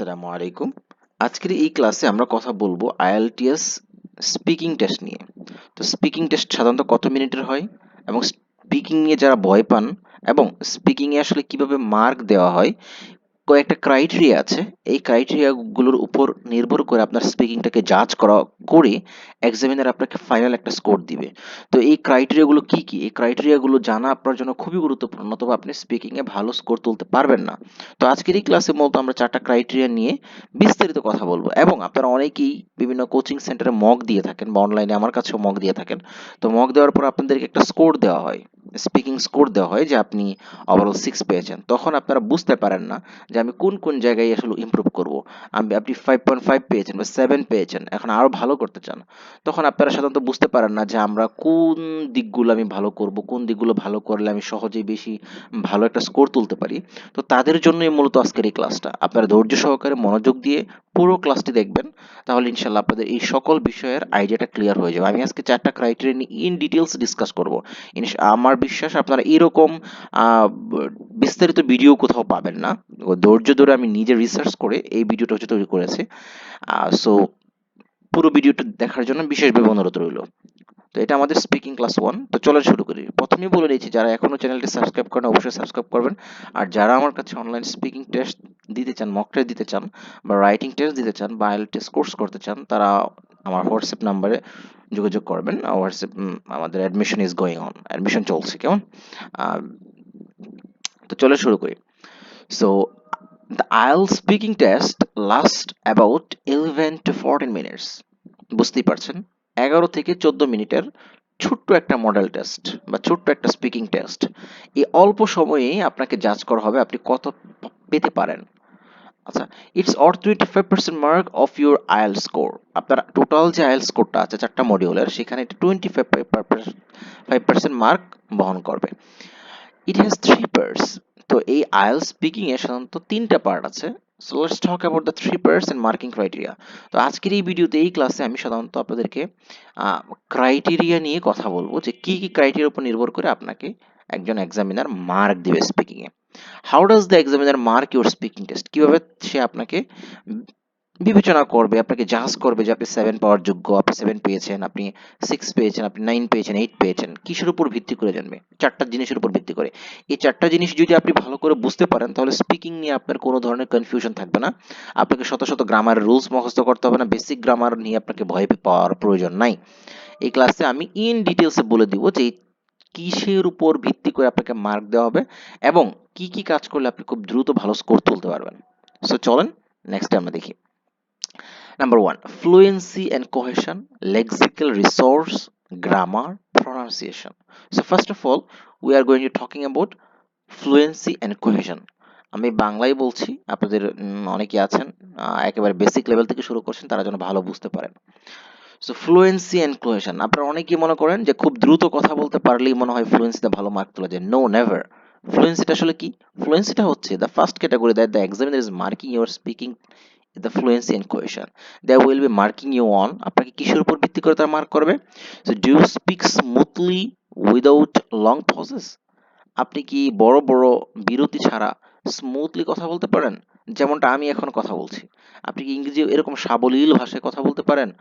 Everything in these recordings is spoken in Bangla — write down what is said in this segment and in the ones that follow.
আসসালামু আলাইকুম। আজকের এই ক্লাসে আমরা কথা বলব আইএলটিএস স্পিকিং টেস্ট নিয়ে। তো স্পিকিং টেস্ট সাধারণত কত মিনিটের হয় এবং স্পিকিং নিয়ে যারা ভয় পান এবং স্পিকিংয়ে আসলে কীভাবে মার্ক দেওয়া হয় কয়েকটা ক্রাইটেরিয়া আছে। এই ক্রাইটেরিয়াগুলোর উপর নির্ভর করে আপনার স্পিকিংটাকে জাজ করা, করে এক্সামিনার আপনাকে ফাইনাল একটা স্কোর দিবে। তো এই ক্রাইটেরিয়াগুলো কি কি? এই ক্রাইটেরিয়াগুলো জানা আপনার জন্য খুবই গুরুত্বপূর্ণ নতুবা আপনি স্পিকিংয়ে ভালো স্কোর তুলতে পারবেন না। তো আজকের এই ক্লাসে মূলত আমরা চারটা ক্রাইটেরিয়া নিয়ে বিস্তারিত কথা বলব। এবং আপনারা অনেকেই বিভিন্ন কোচিং সেন্টারে মক দিয়ে থাকেন বা অনলাইনে আমার কাছেও মক দিয়ে থাকেন। তো মক দেওয়ার পর আপনাদেরকে একটা স্কোর দেওয়া হয়। স্পিকিং স্কোর দেওয়া হয় যে আপনি ওভারঅল সিক্স পেয়েছেন। তখন আপনারা বুঝতে পারেন না যে আমি কোন কোন জায়গায় আসলে ইম্প্রুভ করব? আমি, আপনি ফাইভ পয়েন্ট ফাইভ পেয়েছেন বা সেভেন পেয়েছেন, এখন আরও ভালো করতে চান। তখন আপনারা সাধারণত বুঝতে পারেন না যে আমরা কোন দিকগুলো আমি ভালো করব, কোন দিকগুলো ভালো করলে আমি সহজেই বেশি ভালো একটা স্কোর তুলতে পারি। তো তাদের জন্যই মূলত আজকের এই ক্লাসটা আপনারা ধৈর্য সহকারে মনোযোগ দিয়ে পুরো ক্লাসটি দেখবেন, তাহলে ইনশাল্লাহ আপনাদের এই সকল বিষয়ের আইডিয়াটা ক্লিয়ার হয়ে যাবে। আমি আজকে চারটা ক্রাইটেরিয়া নিয়ে ইন ডিটেলস ডিসকাস করব। আমার বিশ্বাস আপনারা এরকম বিস্তারিত ভিডিও কোথাও পাবেন না। ধৈর্য ধরে আমি নিজে রিসার্চ করে এই ভিডিওটা হচ্ছে তৈরি করেছি। সো পুরো ভিডিওটা দেখার জন্য বিশেষভাবে অনুরোধ রইল। তো এটা আমাদের স্পিকিং ক্লাস ওয়ান তো চলো শুরু করি। প্রথমেই বলে নিয়েছি, যারা এখনও চ্যানেলটি সাবস্ক্রাইব করেন অবশ্যই সাবস্ক্রাইব করবেন। আর যারা আমার কাছে অনলাইন স্পিকিং টেস্ট দিতে চান মক টেস্ট দিতে চান বা রাইটিং টেস্ট দিতে চান বা আইএল টেস্ট কোর্স করতে চান, তারা আমার হোয়াটসঅ্যাপ নাম্বারে যোগাযোগ করবেন। হোয়াটসঅ্যাপ আমাদের admission is going on admission চলছে, কেমন? তো চলে শুরু করি। So the IL speaking test last about eleven to fourteen minutes বুঝতেই পারছেন? এগারো থেকে চোদ্দ মিনিটের ছোট্ট একটা মডেল টেস্ট বা ছোট্ট একটা স্পিকিং টেস্ট এই অল্প সময়েই আপনাকে জাজ করা হবে আপনি কত পেতে পারেন। আচ্ছা it's or twenty five percent mark of your score আপনার টোটাল যে স্কোরটা আছে, চারটা মডিউলের সেখানে এটা twenty five five percent mark বহন করবে। ইট হ্যাজ থ্রি পার্টস তো এই আইএল স্পিকিং এর সাধারণত তিনটা পার্ট আছে। So let's talk about the three parts and marking criteria তো আজকের এই ভিডিওতে এই ক্লাসে আমি সাধারণত আপনাদেরকে ক্রাইটেরিয়া নিয়ে কথা বলব যে কি কি ক্রাইটেরিয়ার উপর নির্ভর করে আপনাকে একজন এক্সামিনার মার্ক দিবে speaking A how does the examiner mark your speaking test কীভাবে সে আপনাকে বিবেচনা করবে, আপনাকে জাজ করবে যে আপনি সেভেন পাওয়ার যোগ্য, আপনি সেভেন পেয়েছেন, আপনি সিক্স পেয়েছেন, আপনি নাইন পেয়েছেন এইট পেয়েছেন, কিসের উপর ভিত্তি করে জানবে? চারটা জিনিসের উপর ভিত্তি করে। এই চারটা জিনিস যদি আপনি ভালো করে বুঝতে পারেন, তাহলে স্পিকিং নিয়ে আপনার কোনো ধরনের কনফিউশন থাকবে না। আপনাকে শত শত গ্রামারের রুলস মুখস্থ করতে হবে না বেসিক গ্রামার নিয়ে আপনাকে ভয় পাওয়ার প্রয়োজন নাই। এই ক্লাসে আমি ইন ডিটেলসে বলে দিব যে কিসের উপর ভিত্তি করে আপনাকে মার্ক দেওয়া হবে এবং কি কি কাজ করলে আপনি খুব দ্রুত ভালো স্কোর তুলতে পারবেন সো চলেন নেক্সট আমরা দেখি Number one, fluency and cohesion, lexical resource, grammar, pronunciation. So first of all, we are going to talking about fluency and cohesion. আমি বাংলায় বলছি আপনাদের অনেকে আছেন একেবারে বেসিক লেভেল থেকে শুরু করছেন তারা যেন ভালো বুঝতে পারেন সো ফ্লুয়েন্সি অ্যান্ড কোহেশন আপনারা অনেকেই মনে করেন যে খুব দ্রুত কথা বলতে পারলেই মনে হয় ফ্লুয়েন্সিতে ভালো মার্ক তোলা যায়। নো নেভার ফ্লুয়েন্সিটা আসলে কি? ফ্লুয়েন্সিটা হচ্ছে the first category that the examiner is marking your speaking the fluency and coherence they will be marking you on আপনাকে কিসের উপর ভিত্তি করে তারা মার্ক করবে? So do you speak smoothly without long pauses আপনি কি বড় বড় বিরতি ছাড়া স্মুথলি কথা বলতে পারেন? যেমনটা আমি এখন কথা বলছি। আপনি কি ইংরেজি এরকম সাবলীল ভাষায় কথা বলতে পারেন?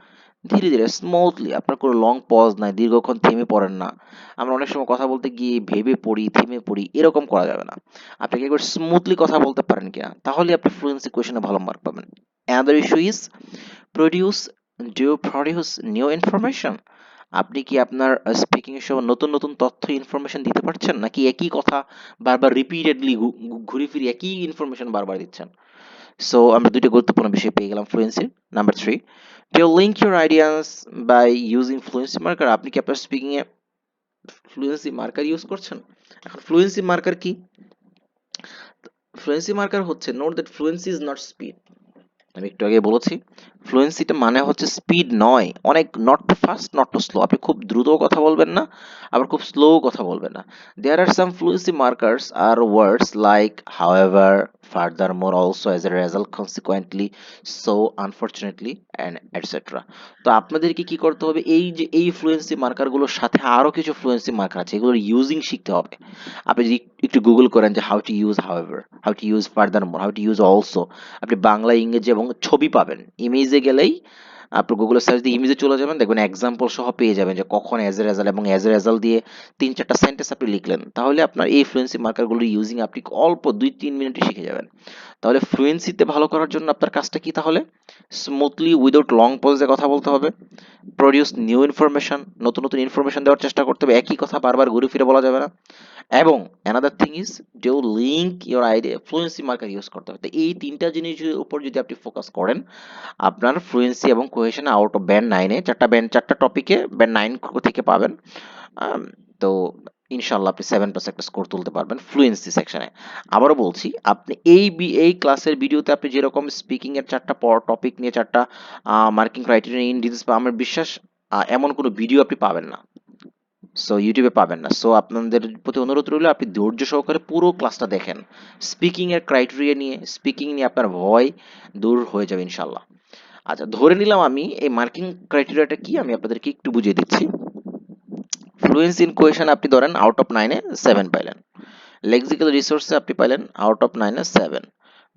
ধীরে ধীরে স্মুথলি আপনার কোনো লং পজ নাই, দীর্ঘক্ষণ থেমে পড়েন না। আমরা অনেক সময় কথা বলতে গিয়ে ভেবে পড়ি, থেমে পড়ি, এরকম করা যাবে না। আপনি কি একবার স্মুথলি কথা বলতে পারেন কিনা? তাহলে আপনি ফ্লুয়েন্সি কোয়েশনে ভালো মার্ক পাবেন। Another issue is produce do produce new information আপনি কি আপনার স্পিকিং সময় নতুন নতুন তথ্য ইনফরমেশন দিতে পারছেন? নাকি একই কথা বারবার রিপিটেডলি ঘুরে ফিরে একই ইনফরমেশন বারবার দিচ্ছেন? সো আমরা দুইটা গুরুত্বপূর্ণ বিষয় পেয়ে গেলাম fluency number three do link your ideas by using fluency marker আপনি কি আপনার স্পিকিং এ ফ্লুয়েন্সি মার্কার ইউজ করছেন? এখন ফ্লুয়েন্সি মার্কার কি? ফ্লুয়েন্সি মার্কার হচ্ছে note that fluency is not speed আমি একটু আগে বলেছি ফ্লুয়েন্সিটা মানে হচ্ছে স্পিড নয়। অনেক not too fast not too slow আপনি খুব দ্রুত কথা বলবেন না, আবার খুব স্লো কথা বলবেন না। There are some fluency markers are words like however furthermore also as a result consequently so unfortunately and etcetera তো আপনাদেরকে কি করতে হবে? এই যে, এই ফ্লুয়েন্সি মার্কারগুলোর সাথে আরও কিছু ফ্লুয়েন্সি মার্কার আছে, এগুলোর ইউজিং শিখতে হবে। আপনি যদি একটু গুগল করেন যে how to use however how to use furthermore how to use also আপনি বাংলা, ইংরেজি এবং ছবি পাবেন। ইমেজে গেলেই আপনি গুগলে সার্চ দিয়ে ইমেজে চলে যাবেন, দেখবেন এক্সাম্পল সহ পেয়ে যাবেন যে কখন অ্যাজ এ রেজাল্ট এবং অ্যাজ এ রেজাল্ট দিয়ে তিন চারটা সেন্টেন্স আপনি লিখলেন। তাহলে আপনার এই ফ্লুয়েন্সি মার্কারগুলো ইউজিং আপনি অল্প দুই তিন মিনিটে শিখে যাবেন। তাহলে ফ্লুয়েন্সিতে ভালো করার জন্য আপনার কাজটা কি তাহলে? স্মুথলি উইদাউট লং পজে কথা বলতে হবে। প্রডিউস নিউ ইনফরমেশন নতুন নতুন ইনফরমেশন দেওয়ার চেষ্টা করতে হবে। একই কথা বারবার ঘুরে ফিরে বলা যাবে না। এবং অ্যানাদার থিং ইজ যে link your idea fluency marker use করতে হবে। তো এই তিনটা জিনিসের উপর যদি আপনি ফোকাস করেন, আপনার ফ্লুয়েন্সি এবং কোহেশন আউট অফ ব্যান্ড নাইনে চারটা ব্যান্ড চারটা টপিকে ব্যান্ড নাইন থেকে পাবেন। তো ইনশাল্লাহ আপনি সেভেন প্লাস একটা স্কোর তুলতে পারবেন ফ্লুয়েন্সি সেকশনে আবারও বলছি, আপনি এই বি- এই ক্লাসের ভিডিওতে আপনি যেরকম স্পিকিংয়ের চারটা টপিক নিয়ে চারটা মার্কিং ক্রাইটেরিয়া ইন ডিটেলস আমার বিশ্বাস এমন কোনো ভিডিও আপনি পাবেন না। সো ইউটিউবে পাবেন না। সো আপনাদের প্রতি অনুরোধ রইল, আপনি ধৈর্য সহকারে পুরো ক্লাসটা দেখেন। স্পিকিং এর ক্রাইটেরিয়া নিয়ে স্পিকিং নিয়ে আপনার ভয় দূর হয়ে যাবে ইনশাল্লাহ আচ্ছা ধরে নিলাম আমি এই মার্কিং ক্রাইটেরিয়াটা কি, আমি আপনাদেরকে একটু বুঝিয়ে দিচ্ছি। ফ্লুয়েন্সি ইন কোয়েশন আপনি ধরেন আউট অফ নাইনে সেভেন পাইলেন। লেক্সিক্যাল রিসোর্সে আপনি পাইলেন আউট অফ নাইনে সেভেন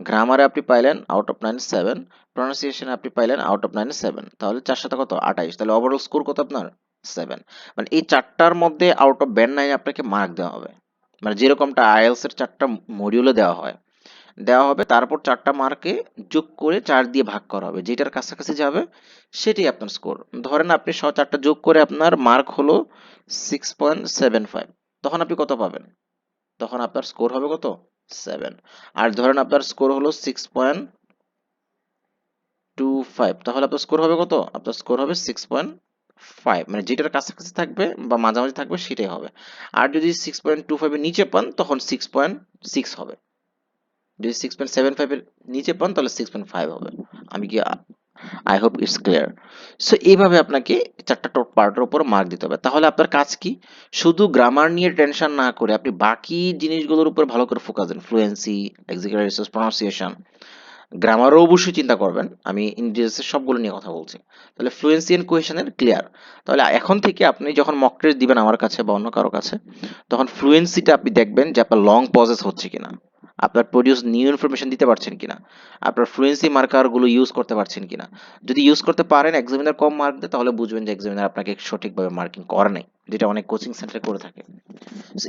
গ্রামারে আপনি পাইলেন আউট অফ নাইন সেভেন প্রনাউন্সিয়েশনে আপনি পাইলেন আউট অফ নাইনে সেভেন তাহলে চার সাথে কত? আঠাইশ। তাহলে ওভারঅল স্কোর কত আপনার? সেভেন মানে এই চারটার মধ্যে আউট অফ ব্যান্ড নাইনে আপনাকে মার্ক দেওয়া হবে। মানে যেরকমটা আইএলস এর চারটা মডিউলে দেওয়া হয়। দেওয়া হবে, তারপর চারটা মার্কে যোগ করে চার দিয়ে ভাগ করা হবে। যেটার কাছাকাছি যাবে, সেটাই আপনার স্কোর ধরেন আপনি স চারটা যোগ করে আপনার মার্ক হলো সিক্স পয়েন্ট সেভেন ফাইভ তখন আপনি কত পাবেন? তখন আপনার স্কোর হবে কত? সেভেন আর ধরেন আপনার স্কোর হলো সিক্স পয়েন্ট টু ফাইভ তাহলে আপনার স্কোর হবে কত? আপনার স্কোর হবে সিক্স পয়েন্ট ফাইভ মানে যেটার কাছাকাছি থাকবে বা মাঝামাঝি থাকবে সেটাই হবে। আর যদি সিক্স পয়েন্ট টু ফাইভের নিচে পান, তখন সিক্স পয়েন্ট সিক্স হবে। যদি সিক্স পয়েন্ট সেভেন ফাইভের নিচে পান, তাহলে সিক্স পয়েন্ট ফাইভ হবে। আমি কি I hope it's clear so এইভাবে আপনাকে চারটা টপ পার্টের উপর মার্ক দিতে হবে। তাহলে আপনার কাজ কি? শুধু গ্রামার নিয়ে টেনশন না করে আপনি বাকি জিনিসগুলোর উপর ভালো করে ফোকাস দেন ফ্লুয়েন্সি এক্সিকিউটিভ রিসোর্স প্রনাউন্সিয়েশন গ্রামারও অবশ্যই চিন্তা করবেন। আমি ইংরেজিতে সবগুলো নিয়ে কথা বলছি। তাহলে ফ্লুয়েন্সি এন্ড কোহেশনের ক্লিয়ার তাহলে এখন থেকে আপনি যখন মক টেস্ট দিবেন আমার কাছে বা অন্য কারও কাছে, তখন ফ্লুয়েন্সিটা আপনি দেখবেন যে আপনার লং পজেস হচ্ছে কিনা। আপনার প্রডিউস নিউ ইনফরমেশন দিতে পারছেন কিনা। আপনার ফ্লুয়েন্সি মার্কারগুলো ইউজ করতে পারছেন কিনা। যদি ইউজ করতে পারেন এক্সামিনার কম মার্ক দেয়, তাহলে বুঝবেন যে এক্সামিনার আপনাকে সঠিকভাবে মার্কিং করে নাই, যেটা অনেক কোচিং সেন্টারে করে থাকে।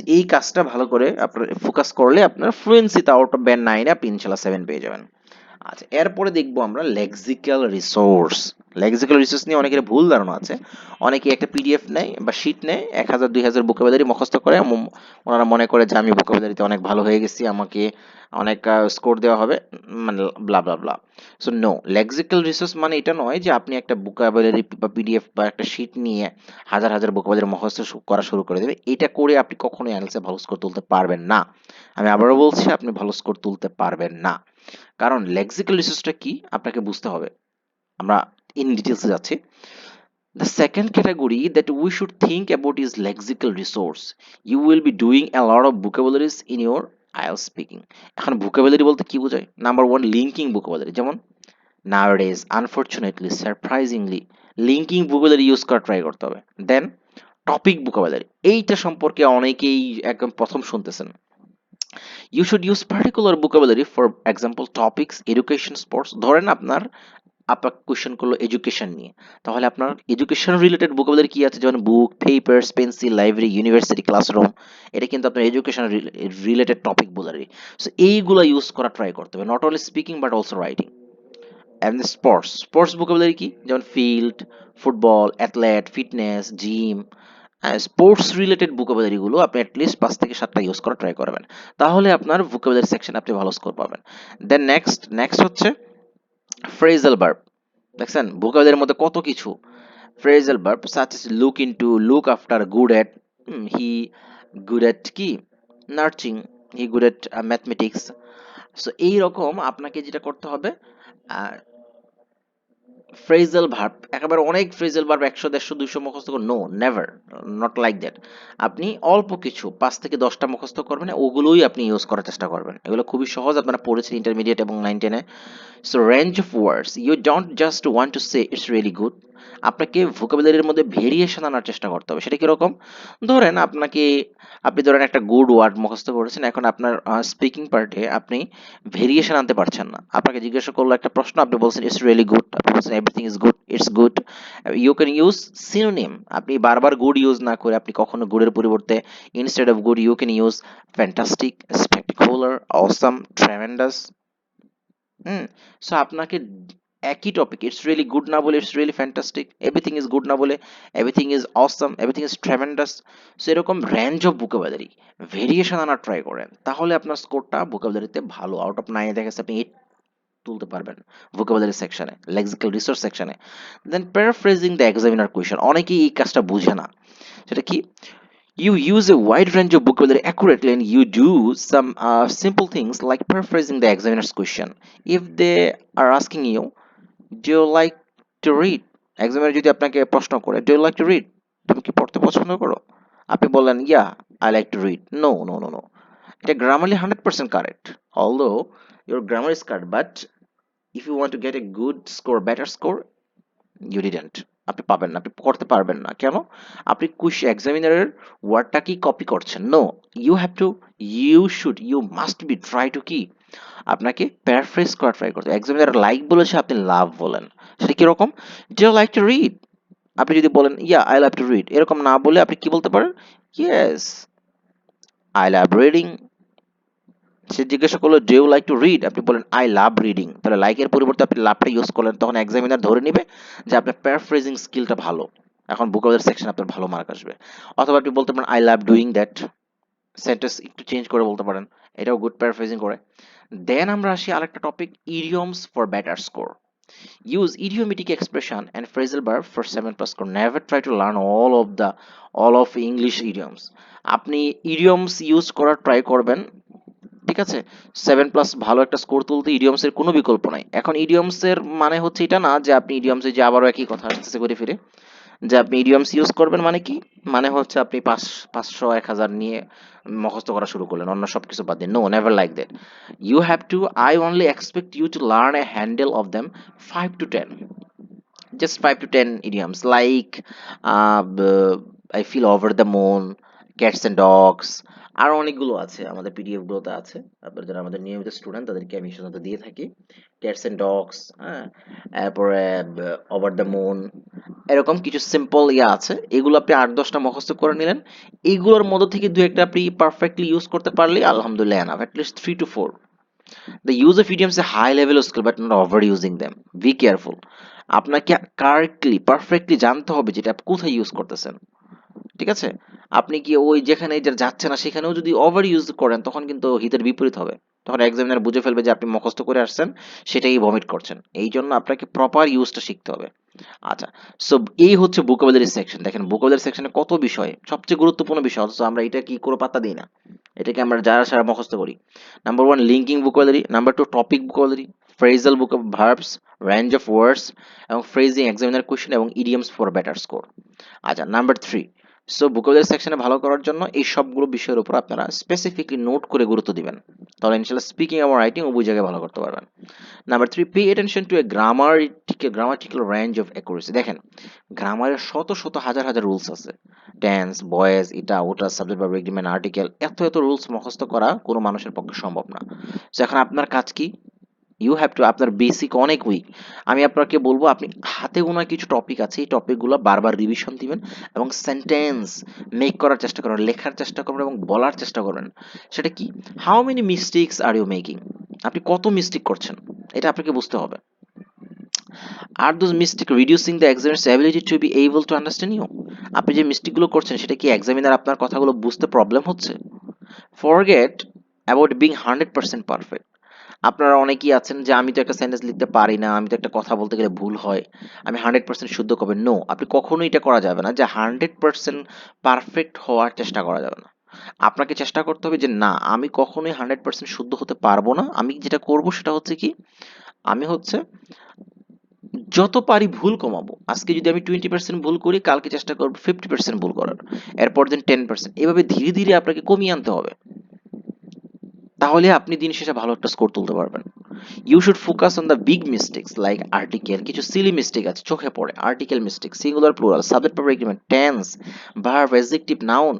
এই কাজটা ভালো করে আপনার ফোকাস করলে আপনার ফ্লুয়েন্সিতে আউট অফ ব্যান্ড নাইনে আপনি ইনশাল্লাহ সেভেন পেয়ে যাবেন। আচ্ছা এরপরে দেখব আমরা লেক্সিক্যাল রিসোর্স লেক্সিক্যাল রিসোর্স নিয়ে অনেকের ভুল ধারণা আছে। অনেকে একটা পিডিএফ নেয় বা শিট নেয়, এক হাজার, দুই হাজার বুকাবুলারি মুখস্থ করে। ওনারা মনে করে যে, আমি বুকাবুলারিতে অনেক ভালো হয়ে গেছি, আমাকে অনেক স্কোর দেওয়া হবে। মানে blah blah blah so no lexical resource মানে এটা নয় যে, আপনি একটা বুকাবুলারি বা পিডিএফ বা একটা শিট নিয়ে হাজার হাজার বুকাবুলারি মুখস্থ করা শুরু করে দেবে। এটা করে আপনি কখনোই অ্যানালিসে ভালো স্কোর তুলতে পারবেন না। আমি আবারও বলছি, আপনি ভালো স্কোর তুলতে পারবেন না। কারণ লেক্সিক্যাল রিসোর্সটা কি? আপনাকে বুঝতে হবে। আমরা ইন ডিটেলসে যাচ্ছি। The second category that we should think about is lexical resource you will be doing a lot of vocabularies in your আইল স্পিকিং এখন ভোকেবলারি বলতে কি বোঝায়? নাম্বার ওয়ান লিঙ্কিং ভোকেবলারি যেমন nowadays unfortunately surprisingly linking vocabulary use করা ট্রাই করতে হবে। দেন টপিক ভোকেবলারি এইটা সম্পর্কে অনেকেই একদম প্রথম শুনতেছেন। You should use particular vocabulary for example topics education sports ধরেন আপনার আপনার কোয়েশ্চেন করল এডুকেশন নিয়ে। তাহলে আপনার এডুকেশন রিলেটেড vocabulary কি আছে? যেমন book papers pencil library university classroom এটা কিন্তু আপনার education related topic vocabulary so এইগুলো ইউজ করা ট্রাই করতে হবে। Not only speaking but also writing and sports sports vocabulary কি? যেমন field football athlete fitness gym sports related vocabulary গুলো আপনি অ্যাটলিস্ট পাঁচ থেকে সাতটা ইউজ করা ট্রাই করবেন। তাহলে আপনার vocabulary সেকশন আপনি ভালো স্কোর পাবেন। দেন নেক্সট নেক্সট হচ্ছে ফ্রেজাল ভার্ব দেখছেন? Vocabulary মধ্যে কত কিছু। Phrasal verb such look into look after good at he good at কি? Nurturing he good at mathematics so এই রকম আপনাকে যেটা করতে হবে ফ্রেজাল ভার্ব একেবারে অনেক ফ্রেজাল ভার্ব একশো, দেড়শো দুশো মুখস্থ করুন no never not like that আপনি অল্প কিছু, পাঁচ থেকে দশটা মুখস্থ করবেন, ওগুলোই আপনি ইউজ করার চেষ্টা করবেন। এগুলো খুবই সহজ, আপনারা পড়েছেন ইন্টারমিডিয়েট এবং নাইন টেনে so range of words you don't just want to say it's really good আপনাকে ভোকাবুলারির মধ্যে ভেরিয়েশন আনার চেষ্টা করতে হবে। সেটা কীরকম? ধরেন আপনাকে, আপনি ধরেন একটা গুড ওয়ার্ড মুখস্থ করেছেন, এখন আপনার স্পিকিং পার্টে আপনি ভেরিয়েশন আনতে পারছেন না। আপনাকে জিজ্ঞাসা করল একটা প্রশ্ন, আপনি বলছেন ইটস রিয়েলি গুড আপনি বলছেন everything is good it's good you can use synonym আপনি বারবার গুড ইউজ না করে আপনি কখনো গুডের পরিবর্তে instead of good you can use fantastic spectacular awesome tremendous hmm? So আপনাকে একই টপিক ইটস রিয়েলি গুড না বলে it's really fantastic everything is good না বলে everything is awesome everything is tremendous so এরকম রেঞ্জ অফ ভোকাবুলারি ভেরিয়েশন আনার ট্রাই করেন তাহলে আপনার স্কোরটা ভোকাবুলারিতে ভালো আউট অফ নাইনে দেখা আপনি এইট তুলতে পারবেন ভোকাবুলারি সেকশনে লেক্সিক্যাল রিসোর্স সেকশনে then paraphrasing the examiner question অনেকেই এই কাজটা বুঝে না সেটা কি You use a wide range of vocabulary accurately and you do some uh, simple things like paraphrasing the examiner's question. If they are asking you, Do you like to read? Examiner যদি আপনাকে প্রশ্ন করে do you like to read তুমি কি পড়তে পছন্দ করো? আপনি বললেন yeah I like to read no no no no এটা grammarly hundred percent correct although your grammar is correct but if you want to get a good score better score you didn't আপনি পাবেন না, আপনি করতে পারবেন না। কেন? আপনি কুশ এক্সামিনারের ওয়ার্ডটা কি কপি করছেন? No you have to you should you must be try to কি? আপনাকে প্যারাফ্রেজ করা ট্রাই করতে এক্সামিনার লাইক বলেছে, আপনি লাভ বলেন। সেটা কীরকম? ডু লাইক টু রিড আপনি যদি বলেন yeah I love to read এরকম না বলে আপনি কি বলতে পারেন? ইয়েস আই লাভ রিডিং সে জিজ্ঞাসা করল do you like to read আপনি বলেন আই লাভ রিডিং তাহলে লাইকের পরিবর্তে আপনি লাভটা ইউজ করলেন, তখন এক্সামিনার ধরে নেবে যে আপনার প্যারাফ্রেজিং স্কিলটা ভালো। এখন বুকাবুলারি সেকশন আপনার ভালো মার্ক আসবে। অথবা আপনি বলতে পারেন I love doing that sentence একটু চেঞ্জ করে বলতে পারেন, এটাও গুড প্যারাফ্রেজিং করে। দেন আমরা আসি আরেকটা topic idioms for better score use idiomatic expression and phrasal verb for 7 plus score. Never try to learn all of the, all of english idioms. আপনি idioms ইউজ করার ট্রাই করবেন ঠিক আছে? সেভেন প্লাস ভালো একটা স্কোর তুলতে ইডিয়মস এর কোনো বিকল্প নাই। এখন ইডিয়মস এর মানে হচ্ছে এটা না যে আপনি ইডিয়মসে যে আবারও একই কথা আসতেছে করে ফিরে যে আপনি ইডিয়মস ইউজ করবেন মানে কি? মানে হচ্ছে আপনি পাঁচ পাঁচশো এক হাজার নিয়ে মুখস্থ করা শুরু করলেন অন্য সব কিছু বাদ দিন no never like that you have to I only expect you to learn a handle of them five to ten just 5 to 10 idioms. Like uh, b- I feel over the moon cats and dogs, আর অনেকগুলো আছে, আমাদের পিডিএফ গুলোতে আছে। আপনারা যারা আমাদের নিয়মিত স্টুডেন্ট তাদেরকে আমি সাধারণত দিয়ে থাকি। ক্যাটস এন্ড ডগস হ্যাঁ তারপরে ওভার দ্য মুন এরকম কিছু সিম্পল ইয়া আছে। এগুলো আপনি আট দশটা মুখস্থ করে নিলেন। এইগুলোর মধ্য থেকে দু একটা আপনি পারফেক্টলি ইউজ করতে পারলে আলহামদুলিল্লাহ enough at least three to four use of idioms is a high level of skill, but not overusing them. Be careful. আপনাকে কারেক্টলি পারফেক্টলি জানতে হবে যেটা আপনি কোথায় ইউজ করতেছেন। ঠিক আছে? আপনি কি ওই যেখানে যে যাচ্ছে না, সেখানেও যদি ওভার ইউজ করেন, তখন কিন্তু হিতের বিপরীত হবে। তখন এক্সামিনার বুঝে ফেলবে যে আপনি মুখস্থ করে আসছেন, সেটাই ভমিট করছেন। এই জন্য আপনাকে প্রপার ইউজটা শিখতে হবে। আচ্ছা সো এই হচ্ছে ভোকাবুলারি সেকশন দেখেন ভোকাবুলারি সেকশনে কত বিষয়, সবচেয়ে গুরুত্বপূর্ণ বিষয়, অথচ আমরা এটা কি করে পাত্তা দিই না। এটাকে আমরা যারা সারা মুখস্থ করি। Number one linking vocabulary number two topic vocabulary phrasal book of verbs range of words এবং ফ্রেজিং এক্সামিনার কোয়েশ্চেন এবং ইডিয়ামস ফর বেটার স্কোর আচ্ছা নাম্বার থ্রি সো ভোকাবুলারি সেকশনে ভালো করার জন্য এই সবগুলো বিষয়ের উপর আপনারা স্পেসিফিকলি নোট করে গুরুত্ব দিবেন। তাহলে ইনশাল্লাহ স্পিকিং এবং রাইটিং উভয় জায়গায় ভালো করতে পারবেন। Number three pay attention to a grammaritical grammatical range of accuracy দেখেন গ্রামারের শত শত হাজার হাজার রুলস আছে। টেন্স বয়েস এটা, ওটা সাবজেক্ট বা এগ্রিমেন্ট আর্টিকেল এত এত রুলস মুখস্থ করা কোনো মানুষের পক্ষে সম্ভব না। তো এখন আপনার কাজ কি? ইউ হ্যাভ টু আপনার বেসিক অনেক উইক আমি আপনাকে বলব, আপনি হাতে গোনা কিছু টপিক আছে, এই টপিকগুলো বারবার রিভিশন দিবেন এবং সেন্টেন্স মেক করার চেষ্টা করবেন, লেখার চেষ্টা করবেন এবং বলার চেষ্টা করবেন। সেটা কি? How many mistakes are you making আপনি কত মিস্টেক করছেন? এটা আপনাকে বুঝতে হবে। আর those mistake reducing the examiner's ability to be able to understand you আপনি যে মিস্টেকগুলো করছেন, সেটা কি এক্সামিনার আপনার কথাগুলো বুঝতে প্রবলেম হচ্ছে? Forget about being hundred percent perfect আপনারা অনেকেই আছেন যে আমি তো একটা সেন্টেন্স লিখতে পারি না, আমি তো একটা কথা বলতে গেলে ভুল হয়, আমি হান্ড্রেড পার্সেন্ট শুদ্ধ করবেন নো আপনি কখনোই এটা করা যাবে না যে হান্ড্রেড পার্সেন্ট পারফেক্ট হওয়ার চেষ্টা করা যাবে না। আপনাকে চেষ্টা করতে হবে যে না, আমি কখনোই হান্ড্রেড পার্সেন্ট শুদ্ধ হতে পারব না। আমি যেটা করব সেটা হচ্ছে কি, আমি হচ্ছে যত পারি ভুল কমাবো। আজকে যদি আমি টোয়েন্টি পার্সেন্ট ভুল করি, কালকে চেষ্টা করব ফিফটি পার্সেন্ট ভুল করার। এরপর দিন টেন পার্সেন্ট এভাবে ধীরে ধীরে আপনাকে কমিয়ে আনতে হবে। তাহলে আপনি দিন শেষে ভালো একটা স্কোর তুলতে পারবেন। You should focus on the big mistakes like article কিছু সিলি মিস্টেক আছে, চোখে পড়ে article mistake singular plural subject per agreement tense verb adjective noun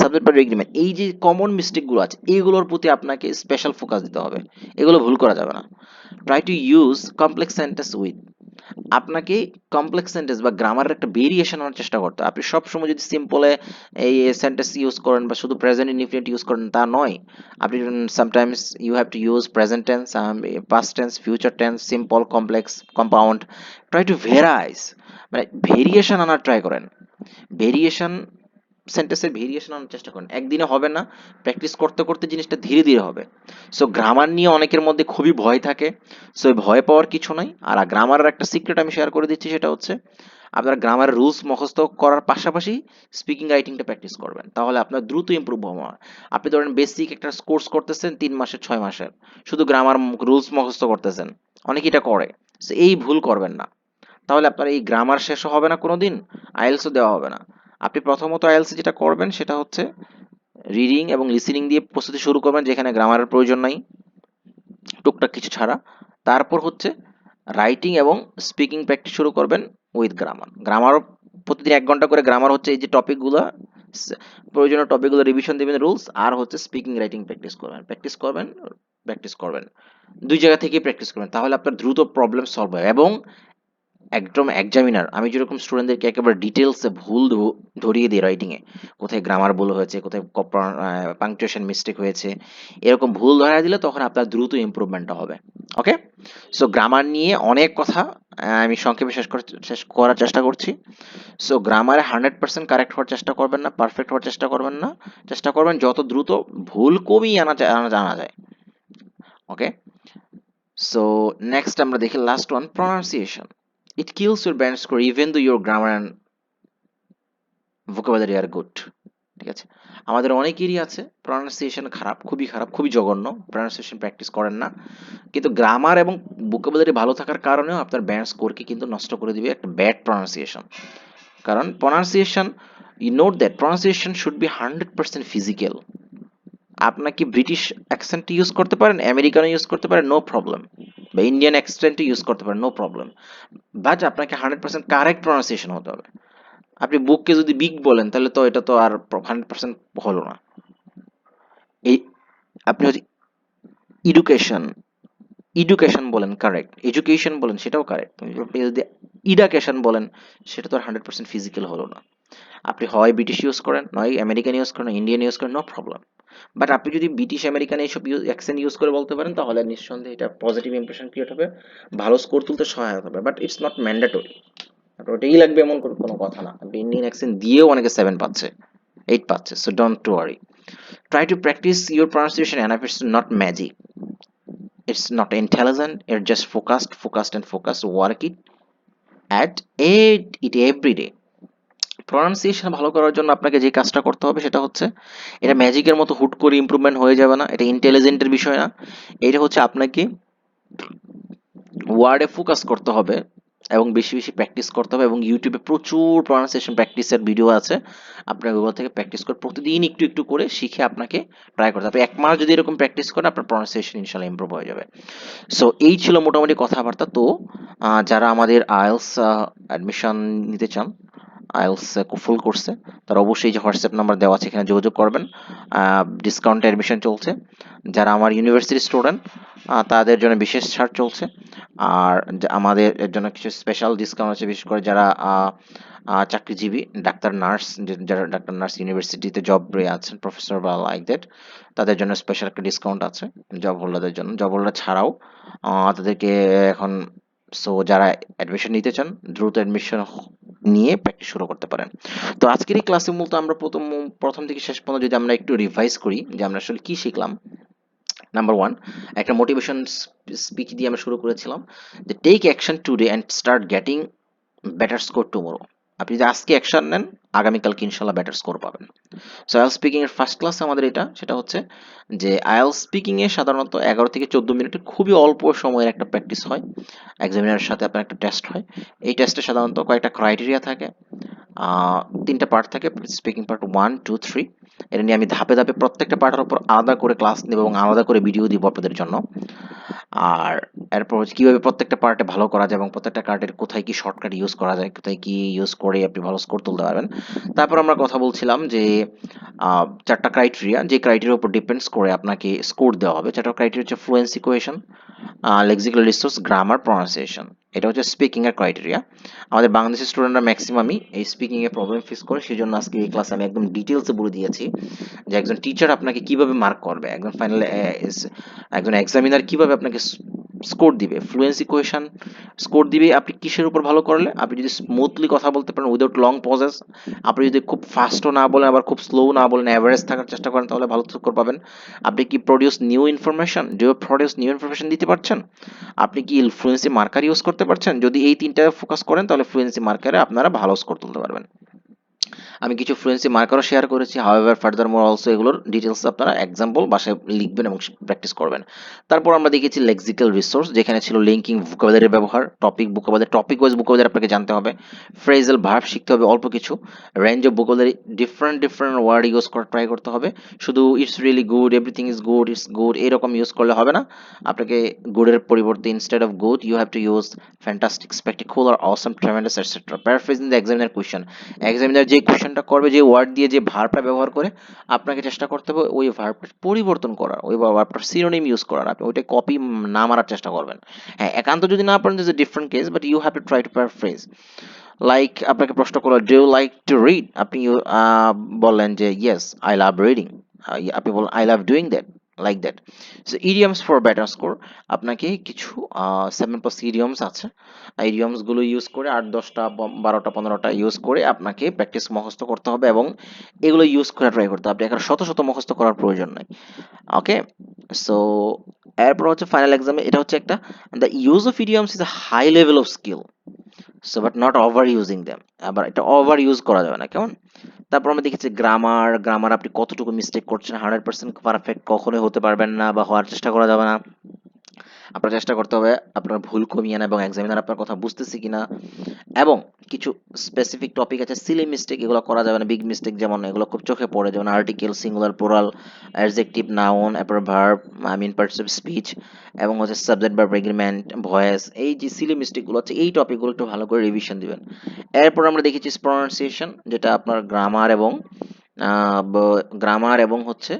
subject per agreement এই যে কমন মিস্টেকগুলো আছে এইগুলোর প্রতি আপনাকে স্পেশাল ফোকাস দিতে হবে। এগুলো ভুল করা যাবে না। Try to use complex sentence with আপনাকে কমপ্লেক্স সেন্টেন্স বা গ্রামারের একটা ভেরিয়েশন আনার চেষ্টা করতে আপনি সবসময় যদি সিম্পলে এই সেন্টেন্স ইউজ করেন বা শুধু প্রেজেন্ট ইনডিফিনিট ইউজ করেন, তা নয়। আপনি sometimes you have to use present tense past tense future tense simple complex compound try to varies মানে ভেরিয়েশন আনার ট্রাই করেন। ভেরিয়েশন সেন্টেন্সের ভেরিয়েশন আনার চেষ্টা করেন। একদিনে হবে না প্র্যাকটিস করতে করতে জিনিসটা ধীরে ধীরে হবে। সো গ্রামার নিয়ে অনেকের মধ্যে খুবই ভয় থাকে। সো ভয় পাওয়ার কিছু নাই। আর গ্রামারের একটা সিক্রেট আমি শেয়ার করে দিচ্ছি, সেটা হচ্ছে আপনারা গ্রামারের রুলস মুখস্থ করার পাশাপাশি স্পিকিং রাইটিংটা প্র্যাকটিস করবেন। তাহলে আপনার দ্রুত ইমপ্রুভ হওয়া আপনি ধরেন বেসিক একটা কোর্স করতেছেন তিন মাসের ছয় মাসের শুধু গ্রামার রুলস মুখস্থ করতেছেন। অনেকে এটা করে। সো এই ভুল করবেন না। তাহলে আপনার এই গ্রামার শেষও হবে না কোনো দিন আইএলসও দেওয়া হবে না। আপনি প্রথমত আইএলসি যেটা করবেন সেটা হচ্ছে রিডিং এবং লিসেনিং দিয়ে প্রস্তুতি শুরু করবেন, যেখানে গ্রামারের প্রয়োজন নাই, টুকটাক কিছু ছাড়া। তারপর হচ্ছে রাইটিং এবং স্পিকিং প্র্যাকটিস শুরু করবেন উইথ গ্রামার গ্রামারও প্রতিদিন এক ঘণ্টা করে গ্রামার হচ্ছে এই যে টপিকগুলো প্রয়োজনীয় টপিকগুলো রিভিশন দেবেন রুলস আর হচ্ছে স্পিকিং রাইটিং প্র্যাকটিস করবেন। প্র্যাকটিস করবেন প্র্যাকটিস করবেন। দুই জায়গা থেকে প্র্যাকটিস করবেন, তাহলে আপনার দ্রুত প্রবলেম সলভ হয়। এবং একদম এক্সামিনার আমি যেরকম স্টুডেন্টদেরকে একেবারে ডিটেলসে ভুল ধরিয়ে দিই রাইটিংয়ে কোথায় গ্রামার ভুল হয়েছে, কোথায় পাংচুয়েশন মিস্টেক হয়েছে, এরকম ভুল ধরা দিলে তখন আপনার দ্রুত ইমপ্রুভমেন্টটা হবে। ওকে সো গ্রামার নিয়ে অনেক কথা আমি সংক্ষেপে শেষ করার শেষ করার চেষ্টা করছি। সো গ্রামারে হান্ড্রেড পার্সেন্ট কারেক্ট হওয়ার চেষ্টা করবেন না পারফেক্ট হওয়ার চেষ্টা করবেন না। চেষ্টা করবেন যত দ্রুত ভুল কমিয়ে আনা আনা, জানা যায়। ওকে সো নেক্সট আমরা দেখি last one pronunciation it kills your band score even though your grammar and vocabulary are good ঠিক আছে? আমাদের অনেকেরই আছে প্রনাউন্সিয়েশন খারাপ, খুবই খারাপ, খুবই জঘন্য প্রনাউন্সিয়েশন প্র্যাকটিস করেন না। কিন্তু গ্রামার এবং ভোকাবুলারি ভালো থাকার কারণেও আপনার ব্যান্ড স্কোরকে কিন্তু নষ্ট করে দিবে একটা ব্যাড প্রনাউন্সিয়েশন কারণ pronunciation you note that pronunciation should be hundred percent physical আপনাকে ব্রিটিশ অ্যাকসেন্ট ইউজ করতে পারেন আমেরিকানও ইউজ করতে পারেন নো প্রবলেম বা ইন্ডিয়ান অ্যাকসেন্ট ইউজ করতে পারেন নো প্রবলেম বাট আপনাকে হান্ড্রেড পার্সেন্ট কারেক্ট প্রনাউন্সিয়েশন হতে হবে। আপনি বুককে যদি বিগ বলেন তাহলে তো এটা তো আর হান্ড্রেড পার্সেন্ট হলো না। এই আপনি হচ্ছে এডুকেশন এডুকেশন বলেন কারেক্ট এডুকেশন বলেন সেটাও কারেক্ট আপনি যদি ইডাকেশন বলেন সেটা তো আর হান্ড্রেড পার্সেন্ট ফিজিক্যাল হলো না। আপনি হয় ব্রিটিশ ইউজ করেন নয় আমেরিকান ইউজ করেন ইন্ডিয়ান ইউজ করেন নো প্রবলেম বাট আপনি যদি ব্রিটিশ আমেরিকান এইসব অ্যাকসেন্ট ইউজ করে বলতে পারেন তাহলে নিঃসন্দেহে এটা পজিটিভ ইমপ্রেশন ক্রিয়েট হবে ভালো স্কোর তুলতে সহায়ক হবে। বাট ইটস নট ম্যান্ডেটরি ওটাই লাগবে এমন কোনো কথা না। আপনি ইন্ডিয়ান অ্যাকসেন্ট দিয়েও অনেকে সেভেন পাচ্ছে এইট পাচ্ছে so don't to worry try to practice your pronunciation and it's not magic it's not intelligent it's just focused focused and focused work it at it, it every day প্রনাউন্সিয়েশন ভালো করার জন্য আপনাকে যে কাজটা করতে হবে সেটা হচ্ছে, এটা ম্যাজিকের মতো হুট করে ইমপ্রুভমেন্ট হয়ে যাবে না, এটা ইন্টেলিজেন্টের বিষয় না, এটা হচ্ছে আপনাকে ওয়ার্ডে ফোকাস করতে হবে এবং বেশি বেশি প্র্যাকটিস করতে হবে এবং ইউটিউবে প্রচুর প্রনাউন্সিয়েশন প্র্যাকটিসের ভিডিও আছে আপনার ওগুলো থেকে প্র্যাকটিস করে প্রতিদিন একটু একটু করে শিখে আপনাকে ট্রাই করতে হবে। এক মাস যদি এরকম প্র্যাকটিস করেন, আপনার প্রনাউন্সিয়েশন ইনশাল্লাহ ইমপ্রুভ হয়ে যাবে। সো এই ছিল মোটামুটি কথাবার্তা। তো যারা আমাদের আইএলস অ্যাডমিশন নিতে চান আইএলস ফুল করছে তারা অবশ্যই যে হোয়াটসঅ্যাপ নাম্বার দেওয়া আছে, এখানে যোগাযোগ করবেন। ডিসকাউন্টে অ্যাডমিশন চলছে। যারা আমার ইউনিভার্সিটি স্টুডেন্ট তাদের জন্য বিশেষ ছাড় চলছে। আর আমাদের জন্য কিছু স্পেশাল ডিসকাউন্ট আছে, বিশেষ করে যারা চাকরিজীবী, ডাক্তার নার্স যারা ডাক্তার নার্স ইউনিভার্সিটিতে জব আছেন প্রফেসর বা লাইক দ্যাট তাদের জন্য স্পেশাল একটা ডিসকাউন্ট আছে জব হোল্ডারদের জন্য। জব হোল্ডার ছাড়াও তাদেরকে এখন সো যারা অ্যাডমিশন নিতে চান, দ্রুত অ্যাডমিশন নিয়ে প্র্যাকটিস শুরু করতে পারেন। তো আজকের এই ক্লাসে মূলত আমরা প্রথম প্রথম থেকে শেষ পর্যন্ত যদি আমরা একটু রিভাইজ করি যে আমরা আসলে কি শিখলাম। নাম্বার ওয়ান একটা মোটিভেশন স্পিচ দিয়ে আমরা শুরু করেছিলাম যে take action today and start getting better score tomorrow আপনি যদি আজকে অ্যাকশন নেন, আগামীকালকে ইনশাল্লাহ বেটার স্কোর পাবেন। সো আইএল স্পিকিং এর ফার্স্ট ক্লাস আমাদের এটা, সেটা হচ্ছে যে আইএল স্পিকিং এ সাধারণত এগারো থেকে চোদ্দ মিনিটের খুবই অল্প সময়ের একটা প্র্যাকটিস হয়। এক্সামিনারের সাথে আপনার একটা টেস্ট হয়। এই টেস্টে সাধারণত কয়েকটা ক্রাইটেরিয়া থাকে। তিনটা পার্ট থাকে speaking part one two three এটা নিয়ে আমি ধাপে ধাপে প্রত্যেকটা পার্টের উপর আলাদা করে ক্লাস নেব এবং আলাদা করে ভিডিও দিব আপনাদের জন্য। আর এরপর হচ্ছে কীভাবে প্রত্যেকটা পার্টে ভালো করা যায় এবং প্রত্যেকটা কার্ডের কোথায় কি শর্টকাট ইউজ করা যায়, কোথায় কি ইউজ করে আপনি ভালো স্কোর তুলতে পারবেন। তারপর আমরা কথা বলছিলাম যে চারটা ক্রাইটেরিয়া যে ক্রাইটেরিয়ার উপর ডিপেন্ডস করে আপনাকে স্কোর দেওয়া হবে। চারটা ক্রাইটেরিয়া হচ্ছে fluency cohesion lexical resource grammar pronunciation এটা হচ্ছে স্পিকিং এর ক্রাইটেরিয়া আমাদের বাংলাদেশের স্টুডেন্টরা ম্যাক্সিমামই এই স্পিকিং এ প্রবলেম ফেস করে। সেই জন্য আজকে এই ক্লাসে আমি একদম ডিটেলসে বলে দিয়েছি যে একজন টিচার আপনাকে কীভাবে মার্ক করবে? একজন ফাইনাল একজন এক্সামিনার কীভাবে আপনাকে স্কোর দিবে ফ্লুয়েন্সি কোয়েশন স্কোর দিবে, আপনি কিসের উপর ভালো করলে? আপনি যদি স্মুথলি কথা বলতে পারেন উইদাউট লং পজেস আপনি যদি খুব ফাস্টও না বলেন, আবার খুব স্লো না বলেন অ্যাভারেজ থাকার চেষ্টা করেন, তাহলে ভালো স্কোর পাবেন। আপনি কি produce new information do produce new information দিতে পারছেন? আপনি কি ফ্লুয়েন্সি মার্কার ইউজ করতে পারছেন? যদি এই তিনটায় ফোকাস করেন, তাহলে ফ্লুয়েন্সি মার্কারে আপনারা ভালো স্কোর তুলতে পারবেন। আমি কিছু ফ্লুয়েন্সি মার্কারও শেয়ার করেছি হাওয়েভার ফার্দার মোর অলসো এগুলোর ডিটেলস আপনারা এক্সাম্পল বাসায় লিখবেন এবং প্র্যাকটিস করবেন। তারপর আমরা দেখেছি লেক্সিক্যাল রিসোর্স যেখানে ছিল লিঙ্কিং ভোকাবুলারির ব্যবহার topic vocabulary topic wise vocabulary আপনাকে জানতে হবে ফ্রেজাল ভার্ব শিখতে হবে অল্প কিছু range of vocabulary different different word use করা ট্রাই করতে হবে, শুধু it's really good everything is good it's good এরকম ইউজ করলে হবে না, আপনাকে গুডের পরিবর্তে instead of good you have to use fantastic spectacular awesome tremendous etcetera paraphrasing the examiner question examiner যে কোয়েশ্চেনটা করবে, যে ওয়ার্ড দিয়ে যে ভার্বটা ব্যবহার করে, আপনাকে চেষ্টা করতে হবে ওই ভার্বটা পরিবর্তন করার, ওই ভার্বটার সিনোনিম ইউজ করার। আপনি ওইটা কপি না মারার চেষ্টা করবেন। হ্যাঁ একান্ত যদি না পারেন a different case but you have to try to paraphrase like আপনাকে প্রশ্ন করল do you like to read আপনি বললেন যে ইয়েস আই লাভ রিডিং আপনি বলেন I love doing that like that so idioms for better score আপনাকে কিছু সেভেন প্লাস ইডিয়মস আছে। ইডিয়মসগুলো ইউজ করে আট, দশটা বারোটা, পনেরোটা ইউজ করে আপনাকে প্র্যাকটিস মুখস্থ করতে হবে এবং এগুলো ইউজ করে ট্রাই করতে হবে। আপনার শত শত মুখস্থ করার প্রয়োজন নাই। ওকে সো এরপর হচ্ছে ফাইনাল এক্সামে এটা হচ্ছে একটা the use of idioms is a high level of skill so but not over using them আবার এটা ওভার ইউজ করা যাবে না, কেমন? তারপর আমরা দেখেছি গ্রামার গ্রামার আপনি কতটুকু মিস্টেক করছেন হান্ড্রেড পার্সেন্ট পারফেক্ট কখনোই হতে পারবেন না বা হওয়ার চেষ্টা করা যাবে না। আপনার চেষ্টা করতে হবে আপনার ভুল কমিয়ে আনা এবং এক্সামিনার আপনার কথা বুঝতেছে কিনা। এবং কিছু স্পেসিফিক টপিক আছে সিলি মিস্টেক এগুলো করা যাবে না বিগ মিস্টেক যেমন এগুলো খুব চোখে পড়ে, যেমন article singular plural adjective noun এরপর verb I mean parts of speech এবং হচ্ছে সাবজেক্ট ভার্ব এগ্রিমেন্ট ভয়েস এই যে সিলি মিস্টেকগুলো আছে, এই টপিকগুলো একটু ভালো করে রিভিশন দিবেন। এরপর আমরা দেখেছি প্রনাউন্সিয়েশন যেটা আপনার গ্রামার এবং গ্রামার এবং হচ্ছে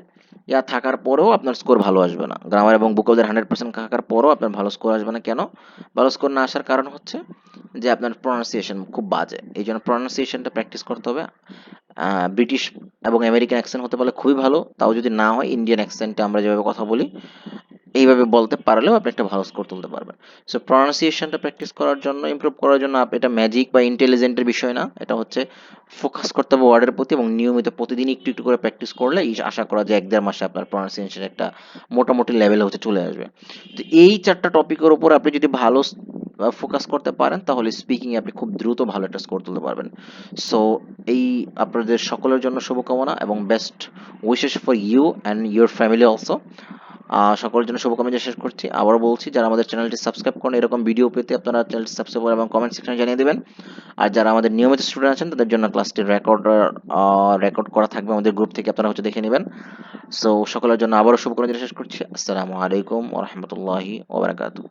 ইয়া থাকার পরেও আপনার স্কোর ভালো আসবে না। গ্রামার এবং ভোকাবুলারি হান্ড্রেড পার্সেন্ট থাকার পরেও আপনার ভালো স্কোর আসবে না। কেন? ভালো স্কোর না আসার কারণ হচ্ছে যে আপনার প্রনাউন্সিয়েশন খুব বাজে। এই জন্য প্রনাউন্সিয়েশনটা প্র্যাকটিস করতে হবে। ব্রিটিশ এবং আমেরিকান অ্যাকসেন্ট হতে পারলে খুবই ভালো। তাও যদি না হয় ইন্ডিয়ান অ্যাকসেন্টে আমরা যেভাবে কথা বলি, এইভাবে বলতে পারলেও আপনি একটা ভালো স্কোর তুলতে পারবেন। সো প্রনাউন্সিয়েশনটা প্র্যাকটিস করার জন্য ইমপ্রুভ করার জন্য এটা ম্যাজিক বা ইন্টেলিজেন্টের বিষয় না। এটা হচ্ছে ফোকাস করতে হবে ওয়ার্ডের প্রতি এবং নিয়মিত প্রতিদিন একটু একটু করে প্র্যাকটিস করলে আশা করা যায় এক দেড় মাসে আপনার প্রনাউন্সিয়েশন একটা মোটামুটি লেভেল হচ্ছে চলে আসবে। তো এই চারটা টপিকের উপর আপনি যদি ভালো ফোকাস করতে পারেন, তাহলে স্পিকিং আপনি খুব দ্রুত ভালো একটা স্কোর তুলতে পারবেন। সো এই আপনাদের সকলের জন্য শুভকামনা এবং best wishes for you and your family also সকলের জন্য শুভকামনা শেষ করছি। আবার বলছি, যারা আমাদের চ্যানেলটি সাবস্ক্রাইব করেন, এরকম ভিডিও পেতে আপনারা চ্যানেলটি সাবস্ক্রাইব এবং কমেন্ট সেকশনে জানিয়ে দেবেন। আর যারা আমাদের নিয়মিত স্টুডেন্ট আছেন, তাদের জন্য ক্লাসটি রেকর্ড রেকর্ড করা থাকবে আমাদের গ্রুপ থেকে, আপনারা হচ্ছে দেখে নেবেন। সো সকলের জন্য আবারও শুভকামনা শেষ করছি। আসসালামু আলাইকুম ওরহমতুল্লাহি ওবরাকাতু